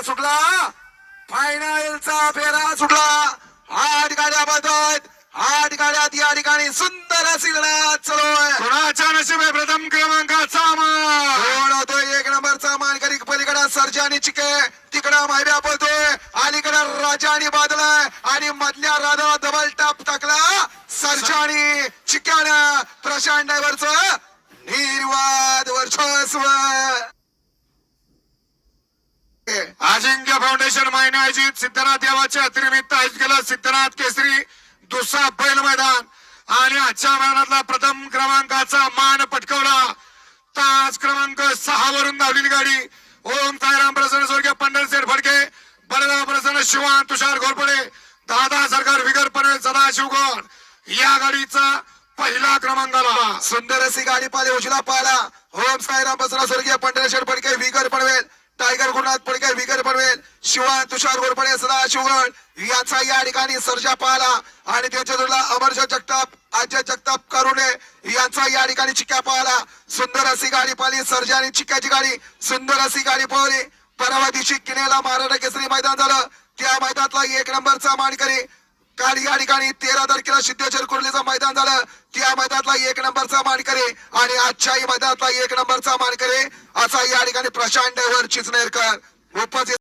फेरा सुटला. फायनलचा फेरा सुटला. आठ गाड्या बदत आठ गाड्यात या ठिकाणी सुंदर अशी लढत चालू आहे कोणाच्या नशिबे प्रथम क्रमांकाचा मान कोण होतोय एक नंबरचा मानकरी पलीकडे सर्जा आणि चिके. तिकडं मायब्या बोलतोय अलीकडं राजा आणि बादल. आहे आणि मधल्या राधा डबल टाप टाकला सर्जा आणि चिक्यानं. प्रशांत ड्रायव्हरच निर्वाद वर्चस्व. अजिंक्य फाउंडेशन मायने आयोजित सिद्धनाथ देवाच्या अतिनिमित्त आयोजित केलं सिद्धनाथ केसरी दुसरा बैल मैदान. आणि आजच्या मैदानातला प्रथम क्रमांकाचा मान पटकवला. तास क्रमांक सहा वरून धावलेली गाडी. ओम साईराम प्रसन्न स्वर्गीय पंढरसेठ फडके. बडगाव प्रसन्न शिवान तुषार घोरपडे. दादा सरकार विगर पनवेल सदा शिवगड या गाडीचा पहिला क्रमांक आला. सुंदर अशी गाडी पाहिली उजला पाहिला होम साईराम बसरा स्वर्गीय पंढरेश्वर फडके विगर पडवेल टायगर गुरुनाथ पडके विगर बनवेल शिवान तुषार गोरपडे सदा शिवगड याचा या ठिकाणी सर्जा पाहला. आणि त्याच्या जोडला अमरशा जगताप अजय जगताप करुणे यांचा या ठिकाणी चिक्या पाहिला. सुंदर अशी गाडी पाहिली सर्जा आणि चिक्याची गाडी. सुंदर अशी गाडी पळवली परवा दिवशी किनेला महाराष्ट्र केसरी मैदान झालं. त्या मैदानातला एक नंबरचा मानकरी काल या ठिकाणी तेरा तारखेला सिद्धेश्वर कुर्लीचं मैदान झालं. त्या मैदानातला एक नंबरचा मानकरी आणि आजच्याही मैदानातला एक नंबरचा मानकरी असा या ठिकाणी प्रशांत ड्रायव्हर चिचनेरकर उपस्थित